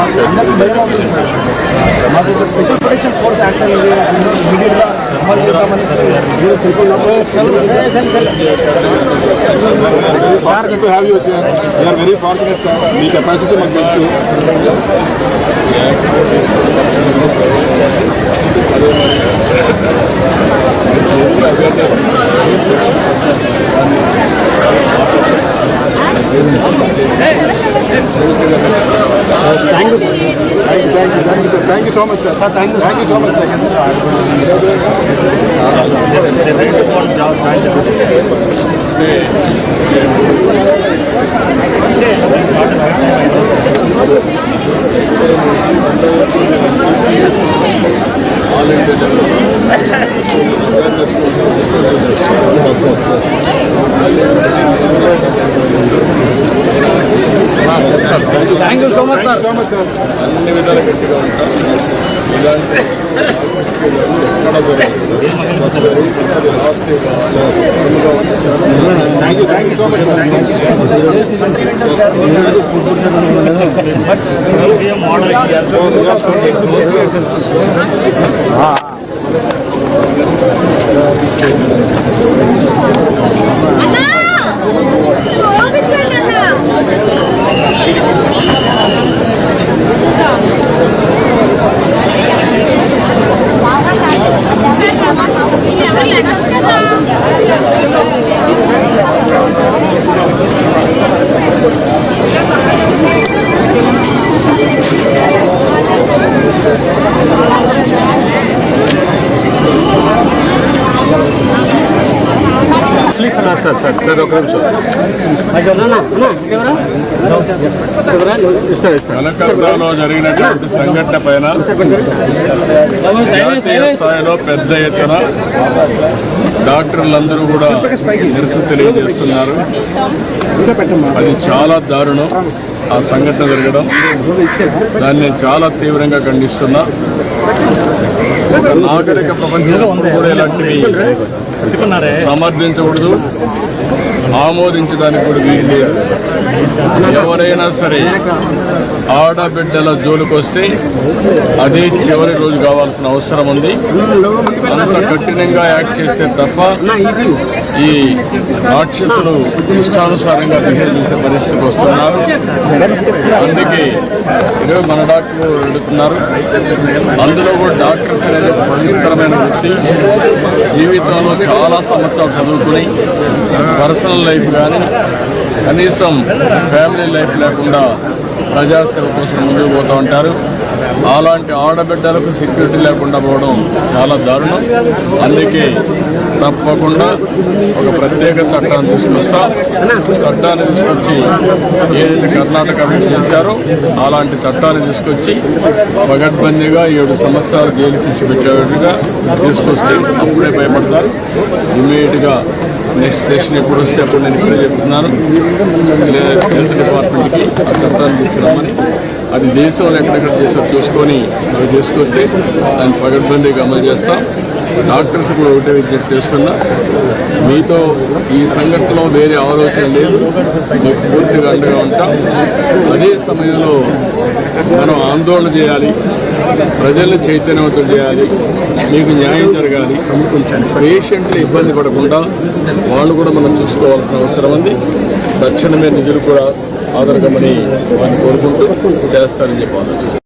అందరికి భయం అవుతుంది సార్ మాకు ఇక్కడ స్పెషల్ ప్రొటెక్షన్ ఫోర్స్ యాక్ట్ అనేది ఇమీడియట్గా అమలు చేద్దామనేసి మీరు sir to have you sir we're very fortunate sir me capacity మాకు తెలుసు Thank Thank you, sir. Thank you so much, sir. Thank you so much, sir. All in the thank you so much sir అన్ని విధాలు గట్టిగా ఉంటాం ఇలాంటి thank you thank you so model sir sir sir sir ఒక నిమిషం జరిగినటువంటి సంఘటన పైన జాతీయ స్థాయిలో పెద్ద ఎత్తున డాక్టర్లందరూ కూడా నిరసన తెలియజేస్తున్నారు అది చాలా దారుణం ఆ సంఘటన జరగడం దాన్ని చాలా తీవ్రంగా ఖండిస్తున్నా ఒక నాగరిక ప్రపంచంలో కూడా ఇలాంటివి సమర్థించకూడదు ఆమోదించడానికి కూడా వీలు లేదు ఎవరైనా సరే ఆడబిడ్డల వస్తే అది చివరి రోజు కావాల్సిన అవసరం ఉంది అంత కఠినంగా యాక్ట్ చేస్తే తప్ప ఈ రాక్షసులు ఇష్టానుసారంగా బిహేవ్ చేసే పరిస్థితికి వస్తున్నారు అందుకే మన డాక్టర్లు వెళుతున్నారు అందులో కూడా డాక్టర్స్ అనేది పవిత్రమైన వృత్తి జీవితంలో చాలా సంవత్సరాలు చదువుకుని పర్సనల్ లైఫ్ కానీ కనీసం ఫ్యామిలీ లైఫ్ లేకుండా ప్రజాసేవ కోసం ముందుకు పోతూ ఉంటారు అలాంటి ఆడబిడ్డలకు సెక్యూరిటీ లేకుండా పోవడం చాలా దారుణం అందుకే తప్పకుండా ఒక ప్రత్యేక చట్టాన్ని తీసుకొస్తా చట్టాన్ని తీసుకొచ్చి ఏదైతే కర్ణాటక అభివృద్ధి చేశారో అలాంటి చట్టాన్ని తీసుకొచ్చి పగడ్బందీగా ఏడు సంవత్సరాలు జైలు శిక్ష పెట్టేట్టుగా తీసుకొస్తే అప్పుడే భయపడతారు ఇమీడియట్గా నెక్స్ట్ సెషన్ ఎప్పుడు వస్తే అప్పుడు నేను ఇప్పుడే చెప్తున్నాను హెల్త్ డిపార్ట్మెంట్కి ఆ చట్టాన్ని తీసుకురామని అది వాళ్ళు ఎక్కడెక్కడ చేసారు చూసుకొని అవి తీసుకొస్తే దాన్ని పగడ్బందీగా అమలు చేస్తాం డాక్టర్స్ కూడా ఒకటే విజ్ఞప్తి చేస్తున్నా మీతో ఈ సంఘటనలో వేరే ఆలోచన లేదు మీకు పూర్తిగా అండగా ఉంటాం అదే సమయంలో మనం ఆందోళన చేయాలి ప్రజల్ని చైతన్యవంతం చేయాలి మీకు న్యాయం జరగాలి పేషెంట్లు ఇబ్బంది పడకుండా వాళ్ళు కూడా మనం చూసుకోవాల్సిన అవసరం ఉంది తక్షణమే నిధులు కూడా ఆదరకమని వారిని కోరుకుంటూ చేస్తారని చెప్పి